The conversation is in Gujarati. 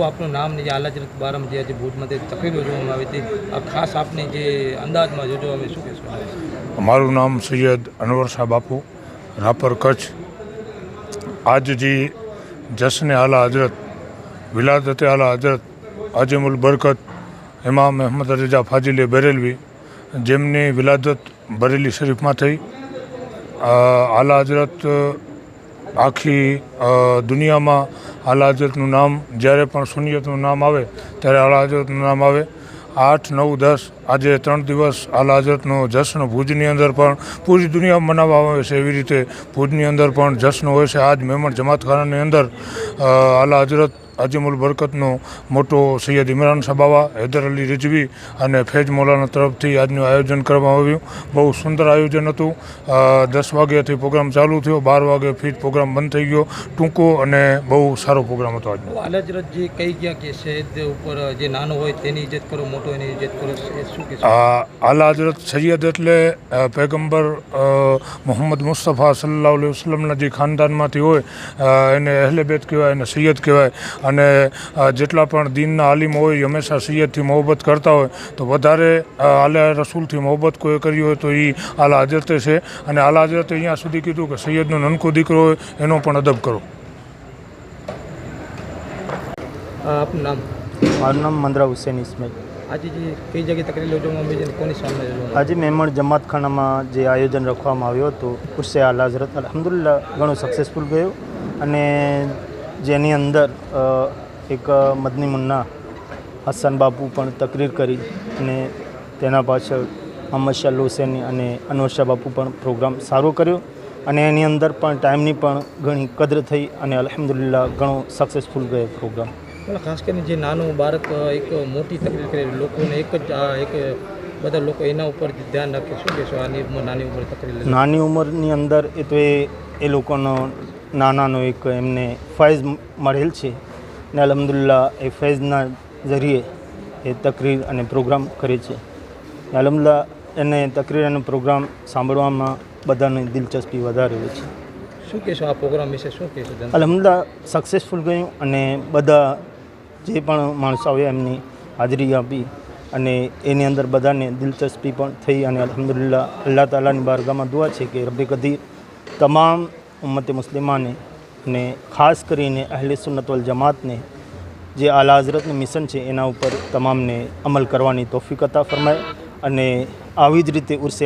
આપનું નામ ને જે આલાજરત બારમ જે આજે ભુજમાં તે જોવામાં આવી હતી. આ ખાસ આપની જે અંદાજમાં જોજો અમે શું કહેશું? મારું નામ સૈયદ અનવર શાહ બાપુ, રાપર કચ્છ. આજ જે જશ્ન આલા હજરત વિલાદત આલા હજરત અજમુલ બરકત ઇમામ અહમદ રજા ફાજીલે બરેલવી, જેમની વિલાદત બરેલી શરીફમાં થઈ. આલા હજરત આખી દુનિયામાં આલા હજરતનું નામ, જ્યારે પણ સુનિયતનું નામ આવે, ત્યારે આલા હજરતનું નામ આવે. આઠ, નવ, દસ, આજે ત્રણ દિવસ આલા હજરતનો જશ્ન ભુજની અંદર પણ પૂરી દુનિયામાં મનાવવામાં આવે છે એવી રીતે ભુજની અંદર પણ જશ્ન હોય છે. આજ મહેમણ જમાતખાનાની અંદર આલા હજરત અજીમુલ બરકતનો મોટો સૈયદ ઇમરાન સબાવા હૈદર અલી રિઝવી અને ફેજ મોલાના તરફથી આજનું આયોજન કરવામાં આવ્યું. બહુ સુંદર આયોજન હતું. દસ વાગ્યાથી પ્રોગ્રામ ચાલુ થયો. બાર વાગે ફીટ પ્રોગ્રામ બંધ થઈ ગયો. ટૂંકો અને બહુ સારો પ્રોગ્રામ હતો આજનો. આલાજરત જે કહી ગયા કે સૈયદ ઉપર જે નાનો હોય તેની ઇજ્જત કરો મોટો એની ઇજ્જત કરો. શું કે આલા હજરત સૈયદ એટલે પેગમ્બર પૈગંબર મોહમ્મદ મુસ્તફા સલ્લાહ વસલમના જે ખાનદાનમાંથી હોય એને અહેલે બેત કહેવાય એને સૈયદ કહેવાય. અને જેટલા પણ દિનના આલિમ હોય એ હંમેશા સૈયદથી મોહબ્બત કરતા હોય તો વધારે આલા રસૂલથી મોહબ્બત કોઈ કરી હોય તો એ આલા હજરતે છે. અને આલા હજરતે અહીંયા સુધી કીધું કે સૈયદનો નનકો દીકરો હોય એનો પણ અદબ કરો. આપનું નામ? મારું નામ મંદરા હુસેન ઇસ્માઇલ. આજે જે કઈ જગ્યાએ તકરીર જોવામાં આવી છે કોની સામે આજે મેમણ જમાતખાનામાં જે આયોજન રાખવામાં આવ્યું હતું ઉર્સે આલા હઝરત અલહમદુલ્લા ઘણું સક્સેસફુલ ગયું. અને જેની અંદર એક મદની મુન્ના હસન બાપુ પણ તકરીર કરી અને તેના પાછળ મોહમ્મદ શાહ હુસેની અને અનવર શાહ બાપુ પણ પ્રોગ્રામ સારો કર્યો અને એની અંદર પણ ટાઈમની પણ ઘણી કદર થઈ અને અલહમદુલિલ્લાહ ઘણો સક્સેસફુલ ગયો પ્રોગ્રામ. ખાસ કરીને જે નાનું બાળક એક મોટી તકલીફ કરે લોકોને એક જ આ એક બધા લોકો એના ઉપર ધ્યાન રાખે શું કહેશો? આની ઉંમર નાની ઉંમર તકલીફ નાની ઉંમરની અંદર એ તો એ એ લોકોનો નાનાનો એક એમને ફૈઝ મળેલ છે. ને અલહમદુલ્લા એ ફૈઝના જરીએ એ તકરીર અને પ્રોગ્રામ કરે છે. અલહમદુલ્લા એને તકરીર અને પ્રોગ્રામ સાંભળવામાં બધાની દિલચસ્પી વધારે હોય છે. શું કહેશો આ પ્રોગ્રામ વિશે શું કહેશો અલહમદુલ્લા સક્સેસફુલ ગયું અને બધા જે પણ માણસો આવ્યા એમની હાજરી આપી અને એની અંદર બધાને દિલચસ્પી પણ થઈ અને અલહમદુલિલ્લા અલ્લાહ તાલાની બારગામાં દુઆ છે કે રબ્બે કદીર તમામ ઉમ્મતે મુસ્લિમાને અને ખાસ કરીને અહલે સુન્નત વલ જમાતને જે આલા હઝરતનું મિશન છે એના ઉપર તમામને અમલ કરવાની તોફીક અતા ફરમાય અને આવી જ રીતે ઉર્સે